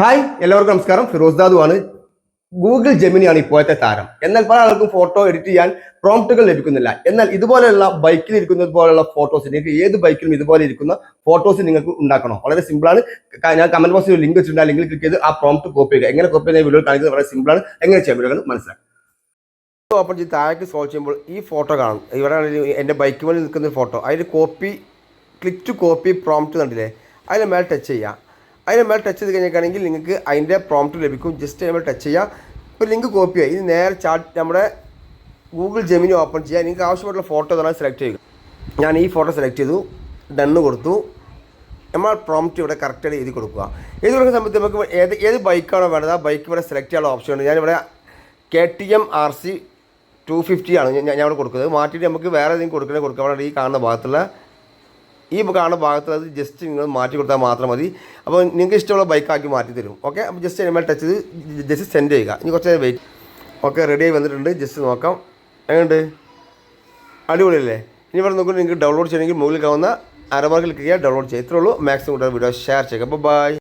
Hi എല്ലാവർക്കും നമസ്കാരം. ഫിറോസ് ദാദു ആണ്. ഗൂഗിൾ ജെമിനിയാണ് ഇപ്പോഴത്തെ താരം. എന്നാൽ പല ആൾക്കും ഫോട്ടോ എഡിറ്റ് ചെയ്യാൻ പ്രോംപ്റ്റുകൾ ലഭിക്കുന്നില്ല. എന്നാൽ ഇതുപോലെയുള്ള ബൈക്കിൽ ഇരിക്കുന്നത് പോലെയുള്ള ഫോട്ടോസ് നിങ്ങൾക്ക് ഏത് ബൈക്കിലും ഇതുപോലെ ഇരിക്കുന്ന ഫോട്ടോസ് നിങ്ങൾക്ക് ഉണ്ടാക്കണം. വളരെ സിമ്പിളാണ് ഞാൻ കമന്റ് ബോക്സിൽ ലിങ്ക് വെച്ചിട്ടുണ്ട്. ലിങ്കിൽ ക്ലിക്ക് ചെയ്ത് ആ പ്രോംപ്റ്റ് കോപ്പി ചെയ്യുക. എങ്ങനെ കോപ്പി ചെയ്യുന്ന വീഡിയോ കാണിക്കുന്നത് വളരെ സിമ്പിളാണ് എങ്ങനെ ചെയ്യാൻ വീഡിയോകൾ മനസ്സിലാക്കാം ഓപ്പൺ ചെയ്ത് താഴേക്ക് സ്ക്രോൾ ചെയ്യുമ്പോൾ ഈ ഫോട്ടോ കാണും. ഇവിടെ എന്റെ ബൈക്ക് നിൽക്കുന്ന ഫോട്ടോ അതിൽ copy click to copy prompt കണ്ടില്ലേ? അതിൽ മേലെ ടച്ച് ചെയ്യുക. അതിന് മേൽ ടച്ച് ചെയ്ത് കഴിഞ്ഞിട്ടാണെങ്കിൽ നിങ്ങൾക്ക് അതിന്റെ പ്രോംപ്റ്റ് ലഭിക്കും. ജസ്റ്റ് നമ്മൾ ടച്ച് ചെയ്യുക ഇപ്പോൾ ലിങ്ക് കോപ്പി ചെയ്യുക ഇത് നേരെ ചാറ്റ് നമ്മുടെ ഗൂഗിൾ ജെമിനി ഓപ്പൺ ചെയ്യുക നിങ്ങൾക്ക് ആവശ്യമായിട്ടുള്ള ഫോട്ടോ തന്നെ സെലക്ട് ചെയ്യുക. ഞാൻ ഈ ഫോട്ടോ സെലക്ട് ചെയ്തു. ഡണ്ണ് കൊടുത്തു. നമ്മൾ പ്രോംപ്റ്റ് ഇവിടെ കറക്റ്റായിട്ട് എഴുതി കൊടുക്കുക. എഴുതി കൊടുക്കുന്ന സമയത്ത് നമുക്ക് ഏത് ഏത് ബൈക്കാണോ വേണ്ടത് ആ ബൈക്ക് ഇവിടെ സെലക്ട് ചെയ്യാനുള്ള ഓപ്ഷൻ ഉണ്ട്. ഞാനിവിടെ K T M R C two ഫിഫ്റ്റിയാണ് ഞാൻ ഇവിടെ കൊടുക്കുന്നത്. മാറ്റിയിട്ട് നമുക്ക് വേറെ ഏതെങ്കിലും കൊടുക്കണേ കൊടുക്കുക ഈ കാണുന്ന ഭാഗത്തുള്ള ഈ കാണുന്ന ഭാഗത്ത് അത് ജസ്റ്റ് നിങ്ങൾ മാറ്റി കൊടുത്താൽ മാത്രം മതി. അപ്പോൾ നിങ്ങൾക്ക് ഇഷ്ടമുള്ള ബൈക്കാക്കി മാറ്റി തരും. ഓക്കെ അപ്പോൾ ജസ്റ്റ് അതിന്മേൽ ടച്ച് ചെയ്ത് ജസ്റ്റ് സെൻഡ് ചെയ്യുക. ഇനി കുറച്ച് നേരം വെയിറ്റ് ഓക്കെ റെഡിയായി വന്നിട്ടുണ്ട്. ജസ്റ്റ് നോക്കാം. എങ്ങനെയുണ്ട്? അടിപൊളിയല്ലേ? ഇനി ഇവിടെ നോക്കുമ്പോൾ നിങ്ങൾക്ക് ഡൗൺലോഡ് ചെയ്യണമെങ്കിൽ മുകളിൽ കാണുന്ന അരമാർക്ക് ക്ലിക്ക് ചെയ്യുക ഡൗൺലോഡ് ചെയ്യുക ഇത്രയുള്ളൂ മാക്സിമം കൂടുതൽ വീഡിയോ ഷെയർ ചെയ്യുക. അപ്പോൾ ബൈ